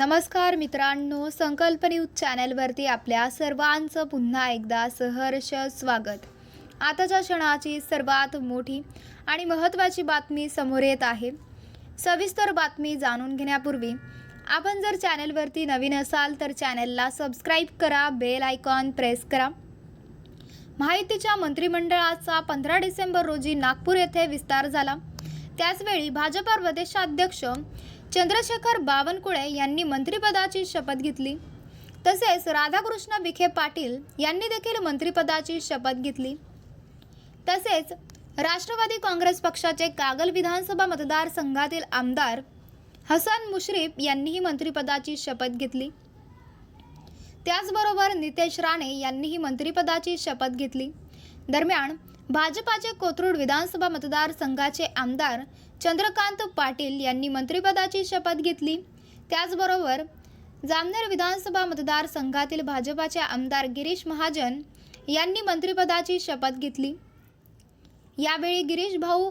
नमस्कार मित्रांनो संकल्प न्यूज चॅनलवरती आपल्या सर्वांचं पुन्हा एकदा सहर्ष स्वागत. आताच्या क्षणाची सर्वात मोठी आणि महत्त्वाची बातमी समोर येत आहे. सविस्तर बातमी जाणून घेण्यापूर्वी आपण जर चॅनलवरती नवीन असाल तर चॅनलला सबस्क्राईब करा बेल आयकॉन प्रेस करा. माहितीच्या मंत्रिमंडळाचा पंधरा डिसेंबर रोजी नागपूर येथे विस्तार झाला. त्याचवेळी भाजपा प्रदेशाध्यक्ष चंद्रशेखर बावनकुळे यांनी मंत्रिपदाची शपथ घेतली. तसेच राधाकृष्ण विखे पाटील यांनी देखील मंत्रिपदाची शपथ घेतली. तसेच राष्ट्रवादी काँग्रेस पक्षाचे कागल विधानसभा मतदारसंघातील आमदार हसन मुश्रीफ यांनीही मंत्रिपदाची शपथ घेतली. त्याचबरोबर नितेश राणे यांनीही मंत्रिपदाची शपथ घेतली. दरम्यान भाजपाचे कोथरूड विधानसभा मतदारसंघाचे आमदार चंद्रकांत पाटील यांनी मंत्रिपदाची शपथ घेतली. त्याचबरोबर जामनेर विधानसभा मतदारसंघातील भाजपाचे आमदार गिरीश महाजन यांनी मंत्रिपदाची शपथ घेतली. यावेळी गिरीश भाऊ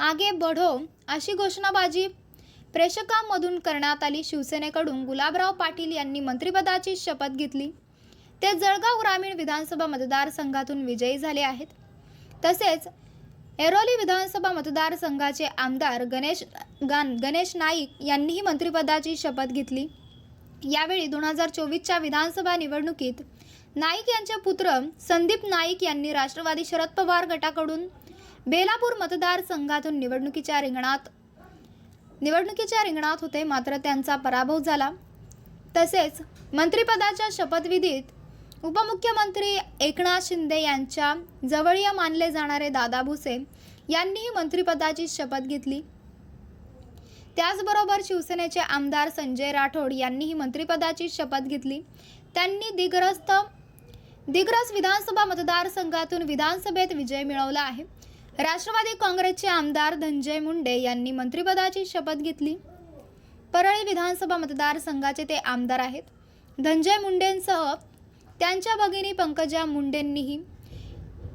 आगे बढो अशी घोषणाबाजी प्रेक्षकांमधून करण्यात आली. शिवसेनेकडून गुलाबराव पाटील यांनी मंत्रिपदाची शपथ घेतली. ते जळगाव ग्रामीण विधानसभा मतदारसंघातून विजयी झाले आहेत. तसेच एरोली विधानसभा मतदारसंघाचे आमदार गणेश गान गणेश नाईक यांनीही मंत्रिपदाची शपथ घेतली. यावेळी दोन हजार चोवीसच्या विधानसभा निवडणुकीत नाईक यांचे पुत्र संदीप नाईक यांनी राष्ट्रवादी शरद पवार गटाकडून बेलापूर मतदारसंघातून निवडणुकीच्या रिंगणात निवडणुकीच्या रिंगणात होते मात्र त्यांचा पराभव झाला. तसेच मंत्रिपदाच्या शपथविधीत उपमुख्यमंत्री एकनाथ शिंदे यांच्या जवळीय मानले जाणारे दादा भुसे यांनीही मंत्रिपदाची शपथ घेतली. त्याचबरोबर शिवसेनेचे आमदार संजय राठोड यांनीही मंत्रिपदाची शपथ घेतली. त्यांनी दिग्रस्त दिग्रस विधानसभा मतदारसंघातून विधानसभेत विजय मिळवला आहे. राष्ट्रवादी काँग्रेसचे आमदार धनंजय मुंडे यांनी मंत्रिपदाची शपथ घेतली. परळी विधानसभा मतदारसंघाचे ते आमदार आहेत. धनंजय मुंडेंसह त्यांच्या भगिनी पंकजा मुंडेंनीही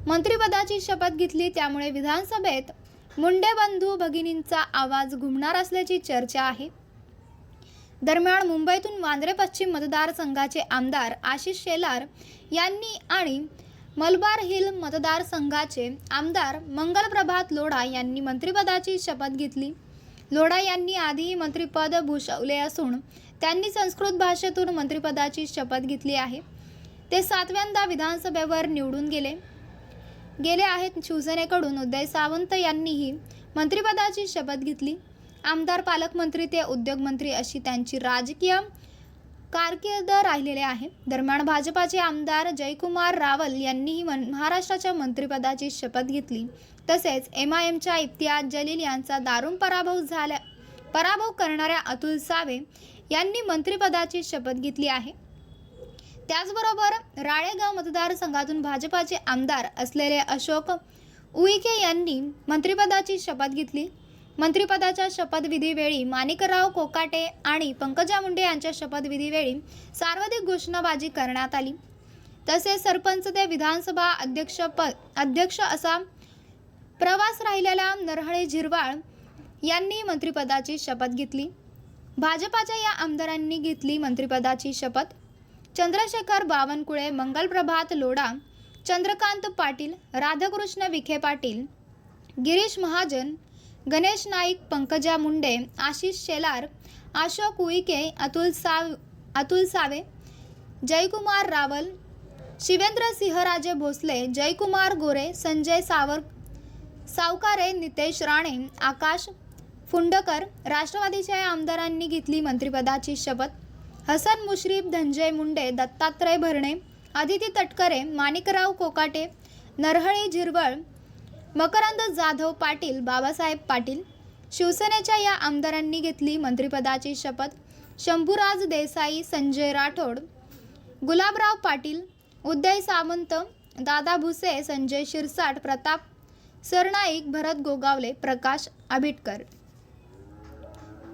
मंत्रिपदाची शपथ घेतली त्यामुळे विधानसभेत मुंडे बंधू भगिनींचा आवाज घुमणार असल्याची चर्चा आहे. दरम्यान मुंबईतून वांद्रे पश्चिम मतदारसंघाचे आमदार आशिष शेलार यांनी आणि मलबार हिल मतदारसंघाचे आमदार मंगलप्रभात लोढा यांनी मंत्रिपदाची शपथ घेतली. लोढा यांनी आधीही मंत्रिपद भूषवले असून त्यांनी संस्कृत भाषेतून मंत्रिपदाची शपथ घेतली आहे. ते सातव्यांदा विधानसभेवर निवडून गेले. गेले आहेत शिवसेनेकडून उदय सावंत यांनीही मंत्रिपदाची शपथ घेतली. आमदार पालकमंत्री ते उद्योगमंत्री अशी त्यांची राजकीय कारकीर्द राहिलेले आहे. दरम्यान भाजपाचे आमदार जयकुमार रावल यांनीही मन महाराष्ट्राच्या मंत्रिपदाची शपथ घेतली. तसेच एम आय एमच्या इफ्तियाज जलील यांचा दारुण पराभव झाल्या पराभव करणाऱ्या अतुल सावे यांनी मंत्रिपदाची शपथ घेतली आहे. त्याचबरोबर राळेगाव मतदारसंघातून भाजपाचे आमदार असलेले अशोक उईके यांनी मंत्रिपदाची शपथ घेतली. मंत्रिपदाच्या शपथविधीवेळी माणिकराव कोकाटे आणि पंकजा मुंडे यांच्या शपथविधीवेळी सर्वाधिक घोषणाबाजी करण्यात आली. तसेच सरपंच ते विधानसभा अध्यक्षपद अध्यक्ष असा प्रवास राहिलेल्या नरहळे झिरवाळ यांनी मंत्रिपदाची शपथ घेतली. भाजपाच्या या आमदारांनी घेतली मंत्रिपदाची शपथ. चंद्रशेखर बावनकुळे मंगलप्रभात लोढा चंद्रकांत पाटील राधाकृष्ण विखे पाटील गिरीश महाजन गणेश नाईक पंकजा मुंडे आशिष शेलार अशोक उईके अतुल साव अतुल सावे जयकुमार रावल शिवेंद्र सिंहराजे भोसले जयकुमार गोरे संजय सावर सावकारे नितेश राणे आकाश फुंडकर राष्ट्रवादीच्या या आमदारांनी घेतली मंत्रिपदाची शपथ. हसन मुश्रीफ धनंजय मुंडे दत्तात्रय भरणे आदिती तटकरे माणिकराव कोकाटे नरहळी झिरवळ मकरंद जाधव पाटील बाबासाहेब पाटील शिवसेनेच्या या आमदारांनी घेतली मंत्रिपदाची शपथ. शंभूराज देसाई संजय राठोड गुलाबराव पाटील उदय सामंत दादा भुसे संजय शिरसाट प्रताप सरनाईक भरत गोगावले प्रकाश आबिटकर.